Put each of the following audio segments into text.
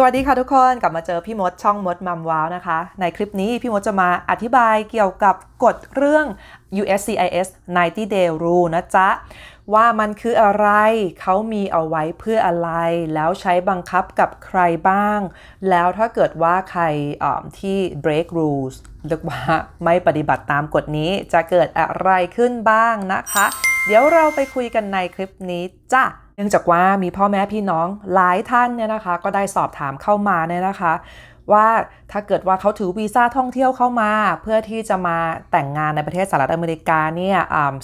สวัสดีค่ะทุกคนกลับมาเจอพี่มดช่องมดมัมว้าวนะคะ ในคลิปนี้พี่มดจะมาอธิบายเกี่ยวกับกฎเรื่อง USCIS 90 day rule นะจ๊ะ ว่ามันคืออะไร เขามีเอาไว้เพื่ออะไร แล้วใช้บังคับกับใครบ้าง แล้วถ้าเกิดว่าใครที่ break rules เรียกว่าไม่ปฏิบัติตามกฎนี้จะเกิดอะไรขึ้นบ้างนะคะ เดี๋ยวเราไปคุยกันในคลิปนี้จ้ะ นื่องจากว่ามีพ่อแม่พี่น้องหลายท่านเนี่ยนะคะ ก็ได้สอบถามเข้ามาเนี่ยนะคะ ว่าถ้าเกิดว่าเขาถือวีซ่าท่องเที่ยวเข้ามา เพื่อที่จะมาแต่งงานในประเทศสหรัฐอเมริกาเนี่ย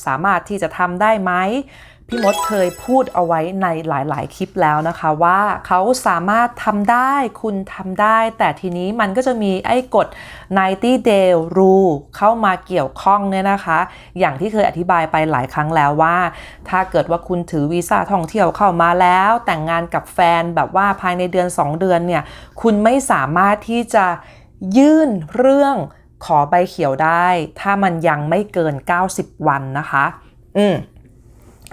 สามารถที่จะทำได้ไหม พี่มดเคยพูดเอาไว้ในหลาย ๆ คลิปแล้วนะคะว่าเขาสามารถทำได้คุณทำได้ แต่ทีนี้มันก็จะมีไอ้กฎ 90 day rule เข้ามาเกี่ยวข้องเนี่ยนะคะ อย่างที่เคยอธิบายไปหลายครั้งแล้วว่า ถ้าเกิดว่าคุณถือวีซ่าท่องเที่ยวเข้ามาแล้ว แต่งงานกับแฟนแบบว่าภายในเดือน 2 เดือนเนี่ย คุณไม่สามารถที่จะยื่นเรื่องขอใบเขียวได้ ถ้ามันยังไม่เกิน 90 วันนะคะ อืม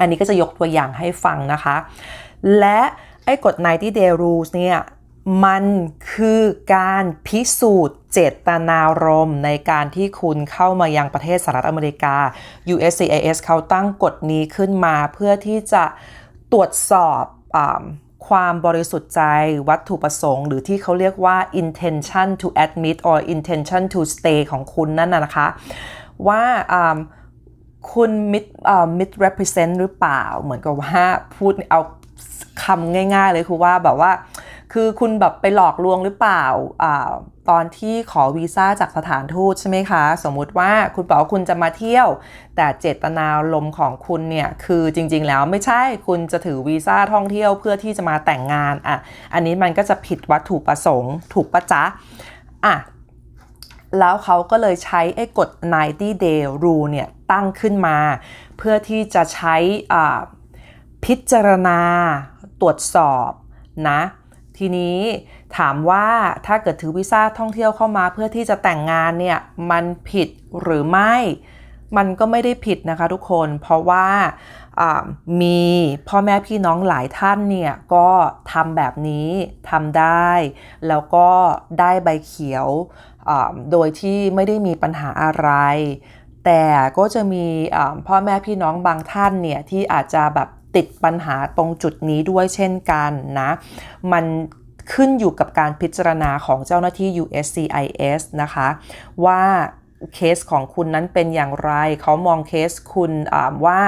อันนี้ก็จะยกตัวอย่างให้ฟังนะคะ และไอ้กฎ 90 day rules เนี่ยมันคือการพิสูจน์เจตนารมณ์ในการที่คุณเข้ามายังประเทศสหรัฐอเมริกา USCIS เขาตั้งกฎนี้ขึ้นมาเพื่อที่จะตรวจสอบอความบริสุทธิ์ใจวัตถุประสงค์ หรือที่เขาเรียกว่า intention to admit or intention to stay ของคุณนั่นนะคะ ว่าอ่า คุณมิดเอ่อ mid represent หรือเปล่า เหมือนกับว่าพูดเอาคำง่าย ๆ เลยคือว่าแบบว่า คือคุณแบบไปหลอกลวงหรือเปล่าอาตอนที่ขอวีซ่าจากสถานทูตใช่ไหมคะ สมมุติว่าคุณบอกว่าคุณจะมาเที่ยว แต่เจตนารมของคุณเนี่ย คือจริง ๆ แล้วไม่ใช่คุณจะถือวีซ่าท่องเที่ยวเพื่อที่จะมาแต่งงานอะอันนี้มันก็จะผิดวัตถุประสงค์ถูกปะจ๊ะอะแล้วเขาก็เลยใช้ไอ้กฎ 90 day rule เนี่ย ตั้งขึ้นมา เพื่อที่จะใช้พิจารณาตรวจสอบนะ ทีนี้ถามว่าถ้าเกิดถือวีซ่าท่องเที่ยวเข้ามาเพื่อที่จะแต่งงานเนี่ยมันผิดหรือไม่ มันก็ไม่ได้ผิดนะคะทุกคนเพราะว่ามีพ่อแม่พี่น้องหลายท่านเนี่ยก็ทำแบบนี้ทำได้ แล้วก็ได้ใบเขียวโดยที่ไม่ได้มีปัญหาอะไร แต่ก็จะมีพ่อแม่พี่น้องบางท่านเนี่ยที่อาจจะแบบติดปัญหาตรงจุดนี้ด้วยเช่นกันนะ มันขึ้นอยู่กับการพิจารณาของเจ้าหน้าที่ USCIS นะคะ ว่าเคสของคุณนั้นเป็นอย่างไร เขามองเคสคุณว่า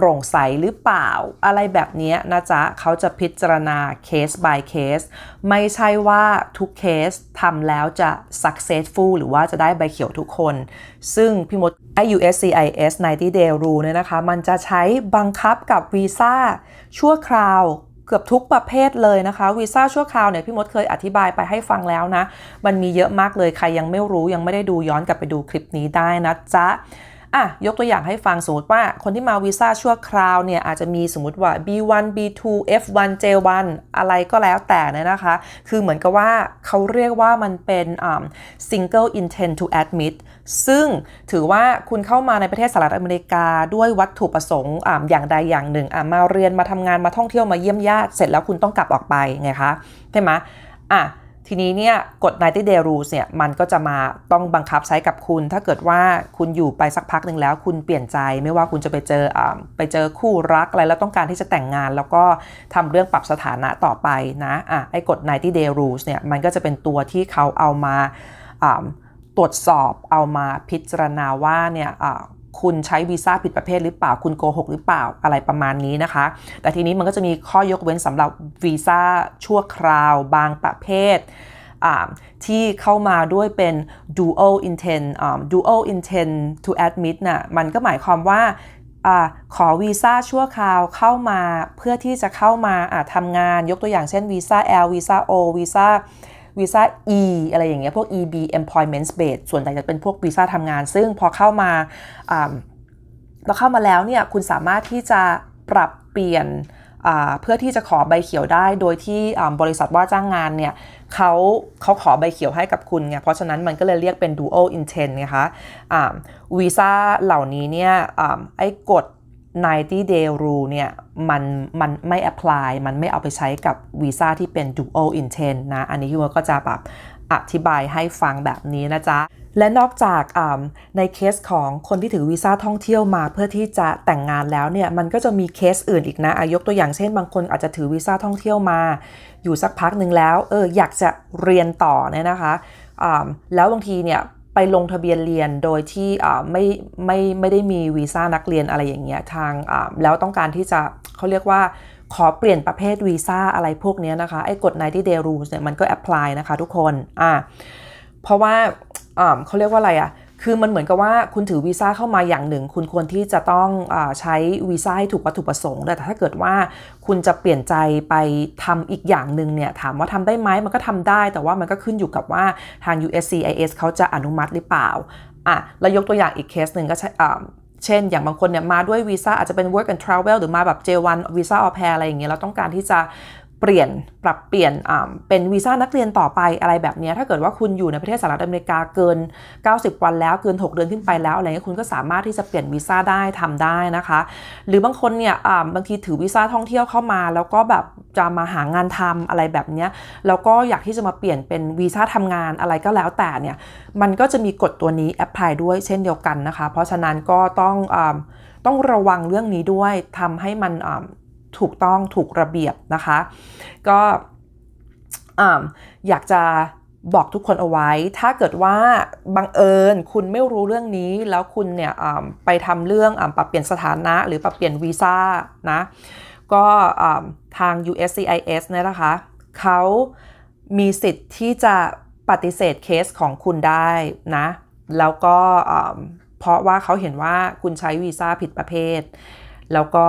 โปร่งใสหรือเปล่า อะไรแบบนี้นะจ๊ะเขาจะพิจารณาเคส by เคส ไม่ใช่ว่าทุกเคสทำแล้วจะ successful หรือว่าจะได้ใบเขียวทุกคน ซึ่งพี่มดไอ USCIS 90 day rule เนี่ยนะคะ มันจะใช้บังคับกับวีซ่าชั่วคราวเกือบทุกประเภทเลยนะคะวีซ่าชั่วคราวเนี่ยพี่มดเคยอธิบายไปให้ฟังแล้วนะ มันมีเยอะมากเลยใครยังไม่รู้ยังไม่ได้ดูย้อนกลับไปดูคลิปนี้ได้นะจ๊ะ อะยกตัวอย่างให้ฟังสมมติว่าคนที่มาวีซ่าชั่วคราวเนี่ยอาจจะมีสมมติว่า B1 B2 F1 J1 อะไรก็แล้วแต่เนี่ยนะคะ คือเหมือนกับว่าเขาเรียกว่ามันเป็น single intent to admit ซึ่งถือว่าคุณเข้ามาในประเทศสหรัฐอเมริกาด้วยวัตถุประสงค์ออย่างใดอย่างหนึ่งมาเรียนมาทำงานมาท่องเที่ยวมาเยี่ยมญาติเสร็จแล้วคุณต้องกลับออกไปไงคะใช่ไหมอะ ทีนี้เนี่ยกฎ 90 day rules เนี่ยมันก็จะมาต้องบังคับใช้กับคุณ ถ้าเกิดว่าคุณอยู่ไปสักพักหนึ่งแล้ว คุณเปลี่ยนใจไม่ว่าคุณจะไปเจออไปเจอคู่รักอะไรแล้วต้องการที่จะแต่งงาน แล้วก็ทำเรื่องปรับสถานะต่อไปนะอะไอ้กฎ 90 day rules เนี่ยมันก็จะเป็นตัวที่เขาเอามาตรวจสอบเอามาพิจารณาว่าเนี่ย คุณใช้วีซ่าผิดประเภทหรือเปล่า คุณโกหกหรือเปล่าอะไรประมาณนี้นะคะ แต่ทีนี้มันก็จะมีข้อยกเว้นสำหรับวีซ่าชั่วคราวบางประเภทที่เข้ามาด้วยเป็น dual intent dual intent to admit น่ะมันก็หมายความว่าอขอวีซ่าชั่วคราวเข้ามาเพื่อที่จะเข้ามาทำงานยกตัวอย่างเช่นวีซ่า L วีซ่า O วีซ่า วีซ่า E อะไรอย่างเงี้ยพวก EB employment based ส่วนใหญ่จะเป็นพวกวีซ่าทำงาน ซึ่งพอเข้ามาเราเข้ามาแล้วเนี่ยคุณสามารถที่จะปรับเปลี่ยนเพื่อที่จะขอใบเขียวได้ โดยที่บริษัทว่าจ้างงานเนี่ยเขาเขาขอใบเขียวให้กับคุณไงเพราะฉะนั้นมันก็เลยเรียกเป็น dual intent นะคะวีซ่าเหล่านี้เนี่ยไอ้กฎ 90 day rule เนี่ยมันมันไม่ apply มันไม่เอาไปใช้กับวีซ่าที่เป็น dual intent นะ อันนี้พี่มดก็จะแบบอธิบายให้ฟังแบบนี้นะจ๊ะ และนอกจากในเคสของคนที่ถือวีซ่าท่องเที่ยวมาเพื่อที่จะแต่งงานแล้วเนี่ย มันก็จะมีเคสอื่นอีกนะยกตัวอย่างเช่นบางคนอาจจะถือวีซ่าท่องเที่ยวมา อยู่สักพักหนึ่งแล้วเอออยากจะเรียนต่อเนี่ยนะคะแล้วบางทีเนี่ย ไปลงทะเบียนเรียนโดยที่ไม่ไม่ไม่ได้มีวีซ่านักเรียนอะไรอย่างเงี้ยทางแล้วต้องการที่จะเขาเรียกว่าขอเปลี่ยนประเภทวีซ่าอะไรพวกนี้นะคะไอ้กฎ90 day rules เนี่ยมันก็แอพพลายนะคะทุกคนอ่าเพราะว่าเขาเรียกว่าอะไรอะ่ะ คือมันเหมือนกับว่าคุณถือวีซ่าเข้ามาอย่างหนึ่ง คุณควรที่จะต้องอใช้วีซ่าให้ถูกวัตถุประสงค์แต่ถ้าเกิดว่าคุณจะเปลี่ยนใจไปทำอีกอย่างหนึ่งเนี่ยถามว่าทำได้ไหมมันก็ทำได้ แต่ว่ามันก็ขึ้นอยู่กับว่าทาง USCIS เขาจะอนุมัติหรือเปล่าอะแล้วยกตัวอย่างอีกเคสหนึ่งก็ใช่เช่น อย่างบางคนเนี่ยมาด้วยวีซ่าอาจจะเป็น work and travel หรือมาแบบ J1 วีซ่าออแพรอะไรอย่างเงี้ยเราต้องการที่จะ เปลี่ยนปรับเปลี่ยนเป็นวีซ่านักเรียนต่อไปอะไรแบบนี้ ถ้าเกิดว่าคุณอยู่ในประเทศสหรัฐอเมริกาเกิน 90 วันแล้วเกิน 6 เดือนขึ้นไปแล้วอะไรเงี้ยคุณก็สามารถที่จะเปลี่ยนวีซ่าได้ทำได้นะคะ หรือบางคนเนี่ยบางทีถือวีซ่าท่องเที่ยวเข้ามา แล้วก็แบบจะมาหางานทำอะไรแบบนี้แล้วก็อยากที่จะมาเปลี่ยนเป็นวีซ่าทำงานอะไรก็แล้วแต่เนี่ยมันก็จะมีกฎตัวนี้แอพพลายด้วยเช่นเดียวกันนะคะ เพราะฉะนั้นก็ต้องต้องระวังเรื่องนี้ด้วยทำให้มัน ถูกต้องถูกระเบียบนะคะ ก็อยากจะบอกทุกคนเอาไว้ ถ้าเกิดว่าบังเอิญคุณไม่รู้เรื่องนี้ แล้วคุณเนี่ยไปทำเรื่องอปรับเปลี่ยนสถานะ หรือปรับเปลี่ยนวีซ่านะ ก็ทาง USCIS เนี่ยนะคะเขามีสิทธิ์ที่จะปฏิเสธเคสของคุณได้นะ แล้วก็เพราะว่าเขาเห็นว่าคุณใช้วีซ่าผิดประเภท แล้วก็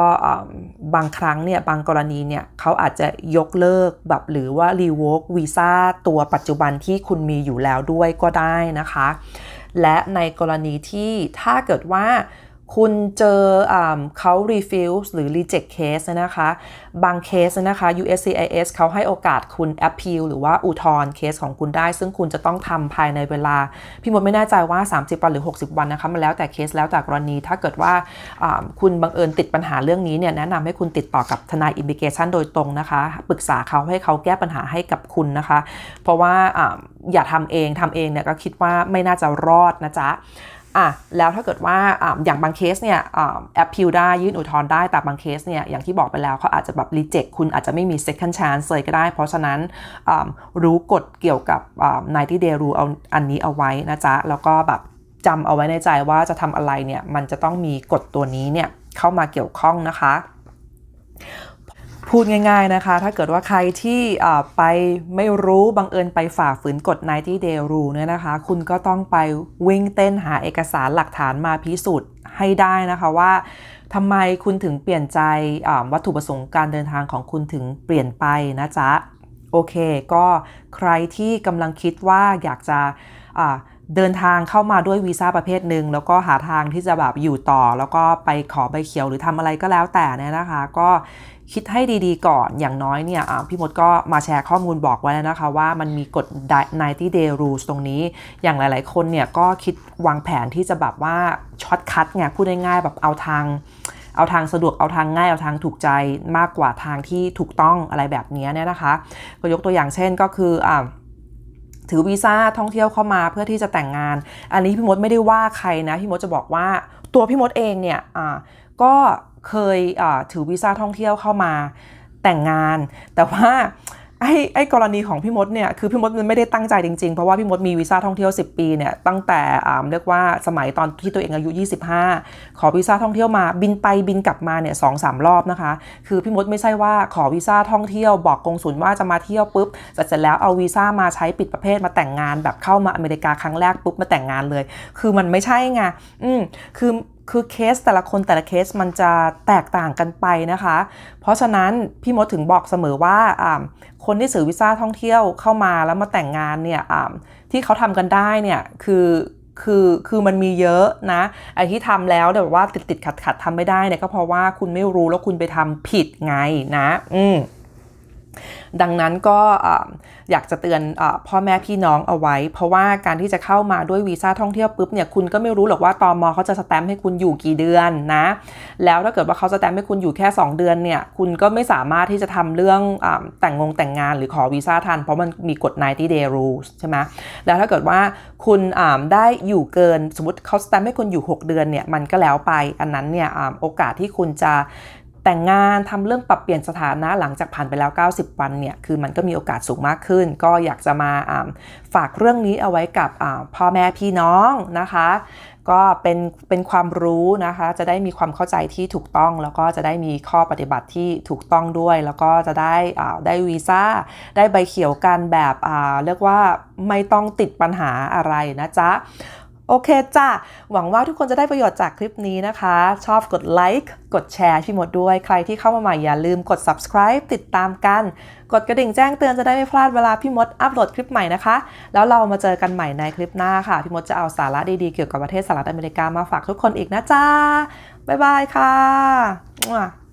บางครั้งเนี่ยบางกรณีเนี่ยเขาอาจจะยกเลิกแบบหรือว่ารีเวกวีซ่าตัวปัจจุบันที่คุณมีอยู่แล้วด้วยก็ได้นะคะ และในกรณีที่ถ้าเกิดว่า คุณเจอเขา refuse หรือ reject case นะคะ บางเคสนะคะ USCIS เขาให้โอกาสคุณ appeal หรือว่าอุทธรณ์เคสของคุณได้ ซึ่งคุณจะต้องทำภายในเวลา พี่มดไม่แน่ใจว่า 30 วันหรือ 60 วันนะคะ มันแล้วแต่เคสแล้วแต่กรณี ถ้าเกิดว่าคุณบังเอิญติดปัญหาเรื่องนี้เนี่ย แนะนำให้คุณติดต่อกับทนายอิมิเกชันโดยตรงนะคะ ปรึกษาเขาให้เขาแก้ปัญหาให้กับคุณนะคะ เพราะว่าออย่าทำเองทำเองเนี่ยก็คิดว่าไม่น่าจะรอดนะจ๊ะ อะแล้วถ้าเกิดว่าออย่างบางเคสเนี่ยแอปพิวได้ยื่นอุทธรณ์ได้แต่บางเคสเนี่ยอย่างที่บอกไปแล้วเขาอาจจะแบบรีเจ็คคุณอาจจะไม่มี second chance เลยก็ได้ เพราะฉะนั้นรู้กฎเกี่ยวกับ90 day rule เอาอันนี้เอาไว้นะจ๊ะ แล้วก็แบบจำเอาไว้ในใจว่าจะทำอะไรเนี่ย มันจะต้องมีกฎตัวนี้เนี่ยเข้ามาเกี่ยวข้องนะคะ พูดง่าย ๆนะคะ ถ้าเกิดว่าใครที่ไปไม่รู้บังเอิญไปฝ่าฝืนกฎ90 day rule เนี่ยนะคะ คุณก็ต้องไปวิ่งเต้นหาเอกสารหลักฐานมาพิสูจน์ให้ได้นะคะว่าทำไมคุณถึงเปลี่ยนใจวัตถุประสงค์การเดินทางของคุณถึงเปลี่ยนไปนะจ๊ะ โอเค ก็ใครที่กำลังคิดว่าอยากจะ เดินทางเข้ามาด้วยวีซ่าประเภทหนึ่งแล้วก็หาทางที่จะแบบอยู่ต่อ แล้วก็ไปขอใบเขียวหรือทำอะไรก็แล้วแต่เนี่ยนะคะ ก็คิดให้ดีๆ ก่อนอย่างน้อยเนี่ยพี่มดก็มาแชร์ข้อมูลบอกไว้แล้วนะคะ ว่ามันมีกฎ 90 day rules ตรงนี้ อย่างหลายๆ คนเนี่ยก็คิดวางแผนที่จะแบบว่าช็อตคัทไงพูดง่ายๆแบบเอาทางเอาทางสะดวกเอาทางง่ายเอาทางถูกใจมากกว่าทางที่ถูกต้องอะไรแบบนี้เนี่ยนะคะ ก็ยกตัวอย่างเช่นก็คืออ่า ถือวีซ่าท่องเที่ยวเข้ามาเพื่อที่จะแต่งงาน อันนี้พี่มดไม่ได้ว่าใครนะ พี่มดจะบอกว่าตัวพี่มดเองเนี่ยก็เคยถือวีซ่าท่องเที่ยวเข้ามาแต่งงาน แต่ว่า ไอ้ไอ้กรณีของพี่มดเนี่ยคือพี่มดมันไม่ได้ตั้งใจจริงๆ เพราะว่าพี่มดมีวีซ่าท่องเที่ยว 10 ปีเนี่ยตั้งแต่เรียกว่าสมัยตอนที่ตัวเองอายุ 25 ขอวีซ่าท่องเที่ยวมาบินไปบินกลับมาเนี่ยสองสามรอบนะคะ คือพี่มดไม่ใช่ว่าขอวีซ่าท่องเที่ยวบอกกงสุลว่าจะมาเที่ยวปุ๊บเสร็จแล้วเอาวีซ่ามาใช้ปิดประเภทมาแต่งงานแบบเข้ามาอเมริกาครั้งแรกปุ๊บมาแต่งงานเลย คือมันไม่ใช่ไงอืมคือ คือเคสแต่ละคนแต่ละเคสมันจะแตกต่างกันไปนะคะ เพราะฉะนั้นพี่มดถึงบอกเสมอว่าคนที่ซื้อวีซ่าท่องเที่ยวเข้ามาแล้วมาแต่งงานเนี่ยที่เขาทำกันได้เนี่ยคือคือคือมันมีเยอะนะไอ้ที่ทำแล้วแต่ว่าติดติดขัดขัดทำไม่ได้เนี่ยก็เพราะว่าคุณไม่รู้แล้วคุณไปทำผิดไงนะ อืม ดังนั้นก็อยากจะเตือนอพ่อแม่พี่น้องเอาไว้ เพราะว่าการที่จะเข้ามาด้วยวีซ่าท่องเที่ยวปุ๊บเนี่ยคุณก็ไม่รู้หรอกว่าตอมอเขาจะสแตมป์ให้คุณอยู่กี่เดือนนะ แล้วถ้าเกิดว่าเขาสแตมป์ให้คุณอยู่แค่ 2 เดือนเนี่ยคุณก็ไม่สามารถที่จะทำเรื่องอแต่งงงแต่งงานหรือขอวีซ่าทัน เพราะมันมีกฎ 90 day rules ใช่ไหมแล้วถ้าเกิดว่าคุณได้อยู่เกินสมมติเขาสแตมป์ให้คุณอยู่ 6 เดือนเนี่ยมันก็แล้วไปอันนั้นเนี่ยอโอกาสที่คุณจะ แต่งงานทำเรื่องปรับเปลี่ยนสถานะหลังจากผ่านไปแล้ว 90 วันเนี่ยคือมันก็มีโอกาสสูงมากขึ้น ก็อยากจะมาฝากเรื่องนี้เอาไว้กับพ่อแม่พี่น้องนะคะ ก็เป็นเป็นความรู้นะคะ จะได้มีความเข้าใจที่ถูกต้อง แล้วก็จะได้มีข้อปฏิบัติที่ถูกต้องด้วย แล้วก็จะได้ได้วีซ่าได้ใบเขียวกันแบบเรียกว่าไม่ต้องติดปัญหาอะไรนะจ๊ะ โอเคจ้ะหวังว่าทุกคนจะได้ประโยชน์จากคลิปนี้นะคะ ชอบกดไลค์กดแชร์พี่มดด้วย ใครที่เข้ามาใหม่อย่าลืมกด subscribe ติดตามกัน กดกระดิ่งแจ้งเตือนจะได้ไม่พลาดเวลาพี่มดอัปโหลดคลิปใหม่นะคะ แล้วเรามาเจอกันใหม่ในคลิปหน้าค่ะ พี่มดจะเอาสาระดีๆเกี่ยวกับประเทศสหรัฐอเมริกามาฝากทุกคนอีกนะจ๊ะบ๊ายบายค่ะ